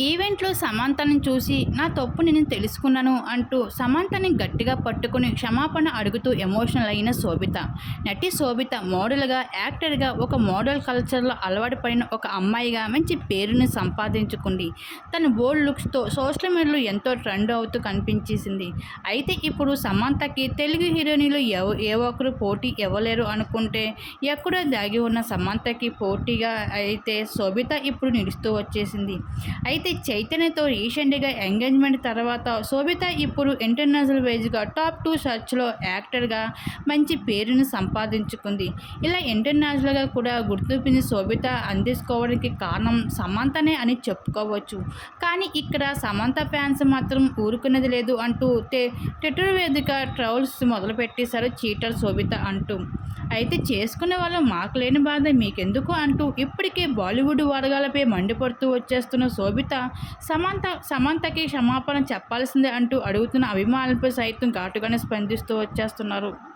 ఈవెంట్లో సమంతను చూసి నా తప్పు నేను తెలుసుకున్నాను అంటూ సమంతని గట్టిగా పట్టుకుని క్షమాపణ అడుగుతూ ఎమోషనల్ అయిన శోభిత. నటి శోభిత మోడల్గా యాక్టర్గా ఒక మోడల్ కల్చర్లో అలవాటు పడిన ఒక అమ్మాయిగా మంచి పేరుని సంపాదించుకుంది. తన బోల్డ్ లుక్స్తో సోషల్ మీడియాలో ఎంతో ట్రెండ్ అవుతూ కనిపించేసింది. అయితే ఇప్పుడు సమంతకి తెలుగు హీరోయిన్లు ఎవ ఏ ఒక్కరు పోటీ ఇవ్వలేరు అనుకుంటే ఎక్కడో దాగి ఉన్న సమంతకి పోటీగా అయితే శోభిత ఇప్పుడు నిలుస్తూ వచ్చేసింది. అయితే అయితే చైతన్యతో రీసెంట్గా ఎంగేజ్మెంట్ తర్వాత శోభిత ఇప్పుడు ఇంటర్నేషనల్ వైజ్గా టాప్ టూ సర్చ్లో యాక్టర్గా మంచి పేరును సంపాదించుకుంది. ఇలా ఇంటర్నేషనల్గా కూడా గుర్తింపుని శోభిత అందించుకోవడానికి కారణం సమంతనే అని చెప్పుకోవచ్చు. కానీ ఇక్కడ సమంత ఫ్యాన్స్ మాత్రం ఊరుకున్నది లేదు అంటూ ట్విట్టర్ వేదిక ట్రౌల్స్ మొదలుపెట్టేశారు చీటర్ శోభిత అంటూ. అయితే చేసుకునే వాళ్ళు మాకు లేని బాధ మీకెందుకు అంటూ ఇప్పటికే బాలీవుడ్ వర్గాలపై మండిపడుతూ వచ్చేస్తున్న శోభిత సమంత సమంతకి క్షమాపణ చెప్పాల్సిందే అంటూ అడుగుతున్న అభిమానులపై సైతం ఘాటుగానే స్పందిస్తూ వచ్చేస్తున్నారు.